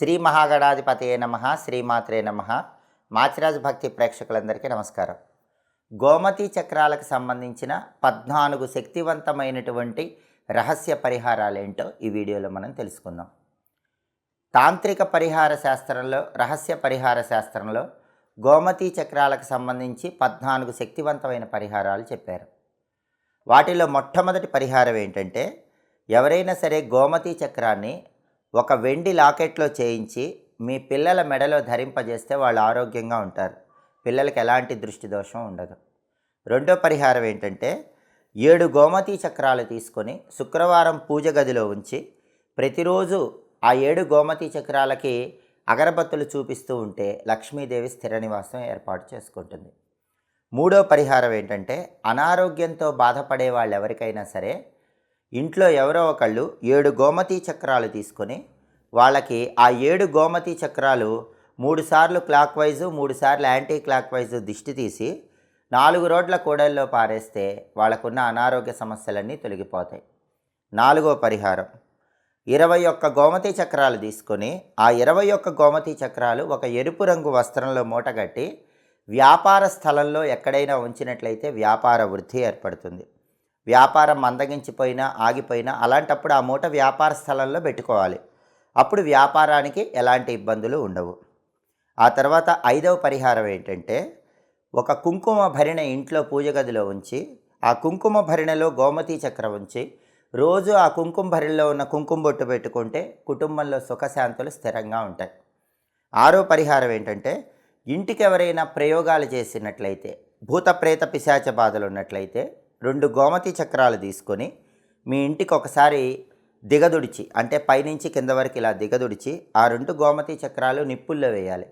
శ్రీ మహాగణాధిపతయే నమ శ్రీమాత్రే నమ. మాచిరాజు భక్తి ప్రేక్షకులందరికీ నమస్కారం. గోమతి చక్రాలకు సంబంధించిన పద్నాలుగు శక్తివంతమైనటువంటి రహస్య పరిహారాలేంటో ఈ వీడియోలో మనం తెలుసుకుందాం. తాంత్రిక పరిహార శాస్త్రంలో రహస్య పరిహార శాస్త్రంలో గోమతి చక్రాలకు సంబంధించి పద్నాలుగు శక్తివంతమైన పరిహారాలు చెప్పారు. వాటిలో మొట్టమొదటి పరిహారం ఏంటంటే ఎవరైనా సరే గోమతి చక్రాన్ని ఒక వెండి లాకెట్లో చేయించి మీ పిల్లల మెడలో ధరింపజేస్తే వాళ్ళు ఆరోగ్యంగా ఉంటారు. పిల్లలకి ఎలాంటి దృష్టి దోషం ఉండదు. రెండో పరిహారం ఏంటంటే ఏడు గోమతి చక్రాలు తీసుకొని శుక్రవారం పూజ గదిలో ఉంచి ప్రతిరోజు ఆ ఏడు గోమతి చక్రాలకి అగరబత్తులు చూపిస్తూ ఉంటే లక్ష్మీదేవి స్థిర నివాసం ఏర్పాటు చేసుకుంటుంది. మూడో పరిహారం ఏంటంటే అనారోగ్యంతో బాధపడే వాళ్ళు ఎవరికైనా సరే ఇంట్లో ఎవరో ఒకళ్ళు ఏడు గోమతి చక్రాలు తీసుకొని వాళ్ళకి ఆ ఏడు గోమతి చక్రాలు మూడుసార్లు క్లాక్ వైజు మూడు సార్లు యాంటీ క్లాక్ వైజు దిష్టి తీసి నాలుగు రోడ్ల కూడల్లో పారేస్తే వాళ్ళకున్న అనారోగ్య సమస్యలన్నీ తొలగిపోతాయి. నాలుగో పరిహారం. ఇరవై ఒక్క గోమతి చక్రాలు తీసుకొని ఆ ఇరవై ఒక్క గోమతి చక్రాలు ఒక ఎరుపు రంగు వస్త్రంలో మూటగట్టి వ్యాపార స్థలంలో ఎక్కడైనా ఉంచినట్లయితే వ్యాపార వృద్ధి ఏర్పడుతుంది. వ్యాపారం మందగించిపోయినా ఆగిపోయినా అలాంటప్పుడు ఆ మూట వ్యాపార స్థలంలో పెట్టుకోవాలి. అప్పుడు వ్యాపారానికి ఎలాంటి ఇబ్బందులు ఉండవు. ఆ తర్వాత ఐదవ పరిహారం ఏంటంటే ఒక కుంకుమ భరిణ ఇంట్లో పూజ గదిలో ఉంచి ఆ కుంకుమ భరిణలో గోమతి చక్రం ఉంచి రోజు ఆ కుంకుమ భరిణలో ఉన్న కుంకుమ బొట్టు పెట్టుకుంటే కుటుంబంలో సుఖశాంతులు స్థిరంగా ఉంటాయి. ఆరో పరిహారం ఏంటంటే ఇంటికి ఎవరైనా ప్రయోగాలు చేసినట్లయితే భూత ప్రేత పిశాచ బాధలు ఉన్నట్లయితే రెండు గోమతి చక్రాలు తీసుకొని మీ ఇంటికి ఒకసారి దిగదుడిచి అంటే పైనుంచి కింద వరకు ఇలా దిగదుడిచి ఆ రెండు గోమతి చక్రాలు నిప్పుల్లో వేయాలి.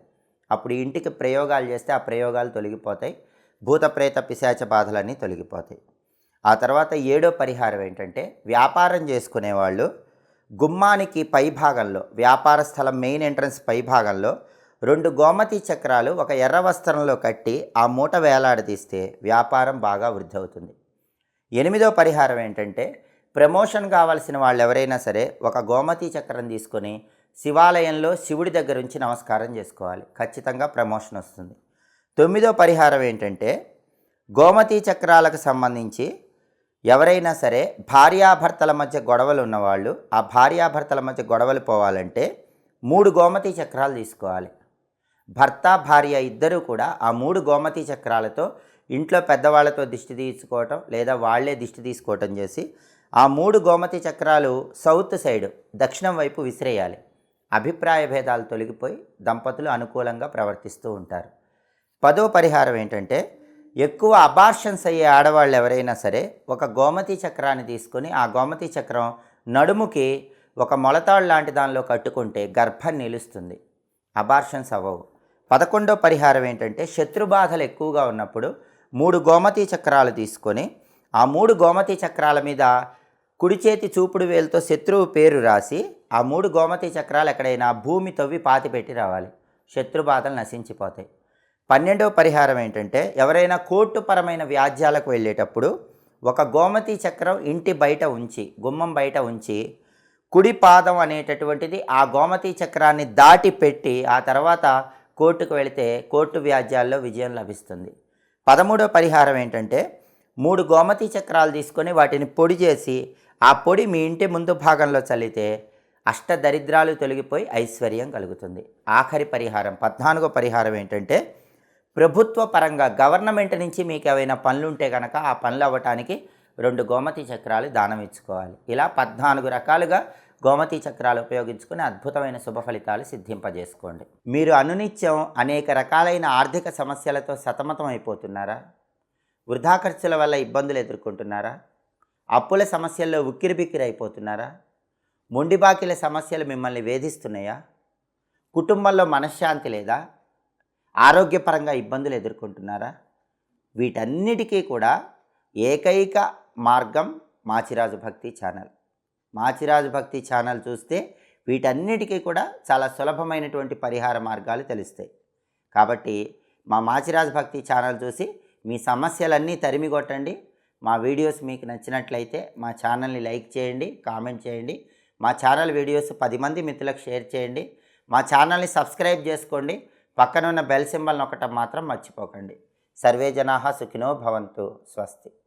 అప్పుడు ఇంటికి ప్రయోగాలు చేస్తే ఆ ప్రయోగాలు తొలగిపోతాయి భూత ప్రేత పిశాచ బాధలన్నీ తొలగిపోతాయి. ఆ తర్వాత ఏడో పరిహారం ఏంటంటే వ్యాపారం చేసుకునే వాళ్ళు గుమ్మానికి పై భాగంలో వ్యాపార స్థలం మెయిన్ ఎంట్రన్స్ పై భాగంలో రెండు గోమతి చక్రాలు ఒక ఎర్ర వస్త్రంలో కట్టి ఆ మూట వేలాడదీస్తే వ్యాపారం బాగా వృద్ధి అవుతుంది. ఎనిమిదో పరిహారం ఏంటంటే ప్రమోషన్ కావాల్సిన వాళ్ళు ఎవరైనా సరే ఒక గోమతి చక్రం తీసుకొని శివాలయంలో శివుడి దగ్గర ఉంచి నమస్కారం చేసుకోవాలి. ఖచ్చితంగా ప్రమోషన్ వస్తుంది. తొమ్మిదో పరిహారం ఏంటంటే గోమతి చక్రాలకు సంబంధించి ఎవరైనా సరే భార్యాభర్తల మధ్య గొడవలు ఉన్నవాళ్ళు ఆ భార్యాభర్తల మధ్య గొడవలు పోవాలంటే మూడు గోమతి చక్రాలు తీసుకోవాలి. భర్త భార్య ఇద్దరూ కూడా ఆ మూడు గోమతి చక్రాలతో ఇంట్లో పెద్దవాళ్ళతో దిష్టి తీసుకోవటం లేదా వాళ్ళే దిష్టి తీసుకోవటం చేసి ఆ మూడు గోమతి చక్రాలు సౌత్ సైడ్ దక్షిణం వైపు విసిరేయాలి. అభిప్రాయ భేదాలు తొలగిపోయి దంపతులు అనుకూలంగా ప్రవర్తిస్తూ ఉంటారు. పదో పరిహారం ఏంటంటే ఎక్కువ అబార్షన్స్ అయ్యే ఆడవాళ్ళు ఎవరైనా సరే ఒక గోమతి చక్రాన్ని తీసుకొని ఆ గోమతి చక్రం నడుముకి ఒక మొలతాడు లాంటి దానిలో కట్టుకుంటే గర్భం నిలుస్తుంది. అబార్షన్స్ అవ్వవు. పదకొండో పరిహారం ఏంటంటే శత్రుబాధలు ఎక్కువగా ఉన్నప్పుడు మూడు గోమతి చక్రాలు తీసుకొని ఆ మూడు గోమతి చక్రాల మీద కుడి చేతి చూపుడు వేలుతో శత్రువు పేరు రాసి ఆ మూడు గోమతి చక్రాలు ఎక్కడైనా భూమి తవ్వి పాతి పెట్టి రావాలి. శత్రుబాధలు నశించిపోతాయి. పన్నెండవ పరిహారం ఏంటంటే ఎవరైనా కోర్టుపరమైన వ్యాజ్యాలకు వెళ్ళేటప్పుడు ఒక గోమతి చక్రం ఇంటి బయట ఉంచి గుమ్మం బయట ఉంచి కుడి పాదం అనేటటువంటిది ఆ గోమతి చక్రాన్ని దాటి పెట్టి ఆ తర్వాత కోర్టుకు వెళితే కోర్టు వ్యాజ్యాల్లో విజయం లభిస్తుంది. పదమూడో పరిహారం ఏంటంటే మూడు గోమతి చక్రాలు తీసుకొని వాటిని పొడి చేసి ఆ పొడి మీ ఇంటి ముందు భాగంలో చల్లితే అష్ట దరిద్రాలు తొలగిపోయి ఐశ్వర్యం కలుగుతుంది. ఆఖరి పరిహారం పద్నాలుగో పరిహారం ఏంటంటే ప్రభుత్వ పరంగా గవర్నమెంట్ నుంచి మీకు ఏవైనా పనులు ఉంటే కనుక ఆ పనులు అవ్వటానికి రెండు గోమతి చక్రాలు దానం ఇచ్చుకోవాలి. ఇలా పద్నాలుగు రకాలుగా గోమతి చక్రాలు ఉపయోగించుకుని అద్భుతమైన శుభ ఫలితాలు సిద్ధింపజేసుకోండి. మీరు అనునిత్యం అనేక రకాలైన ఆర్థిక సమస్యలతో సతమతం అయిపోతున్నారా వృధా ఖర్చుల వల్ల ఇబ్బందులు ఎదుర్కొంటున్నారా? అప్పుల సమస్యల్లో ఉక్కిరిబిక్కిరి అయిపోతున్నారా మొండి బాకీల సమస్యలు మిమ్మల్ని వేధిస్తున్నాయా? కుటుంబంలో మనశ్శాంతి లేదా? ఆరోగ్యపరంగా ఇబ్బందులు ఎదుర్కొంటున్నారా? వీటన్నిటికీ కూడా ఏకైక మార్గం మాచిరాజు భక్తి ఛానల్. మాచిరాజు భక్తి ఛానల్ చూస్తే వీటన్నిటికీ కూడా చాలా సులభమైనటువంటి పరిహార మార్గాలు తెలుస్తాయి. కాబట్టి మా మాచిరాజు భక్తి ఛానల్ చూసి మీ సమస్యలన్నీ తరిమి కొట్టండి మా వీడియోస్ మీకు నచ్చినట్లయితే మా ఛానల్ని లైక్ చేయండి కామెంట్ చేయండి. మా ఛానల్ వీడియోస్ పది మంది మిత్రులకు షేర్ చేయండి. మా ఛానల్ని సబ్స్క్రైబ్ చేసుకోండి. పక్కన ఉన్న బెల్ సింబల్ నొక్కటం మాత్రం మర్చిపోకండి. సర్వే జనాహ సుఖినో భవంతు. స్వస్తి.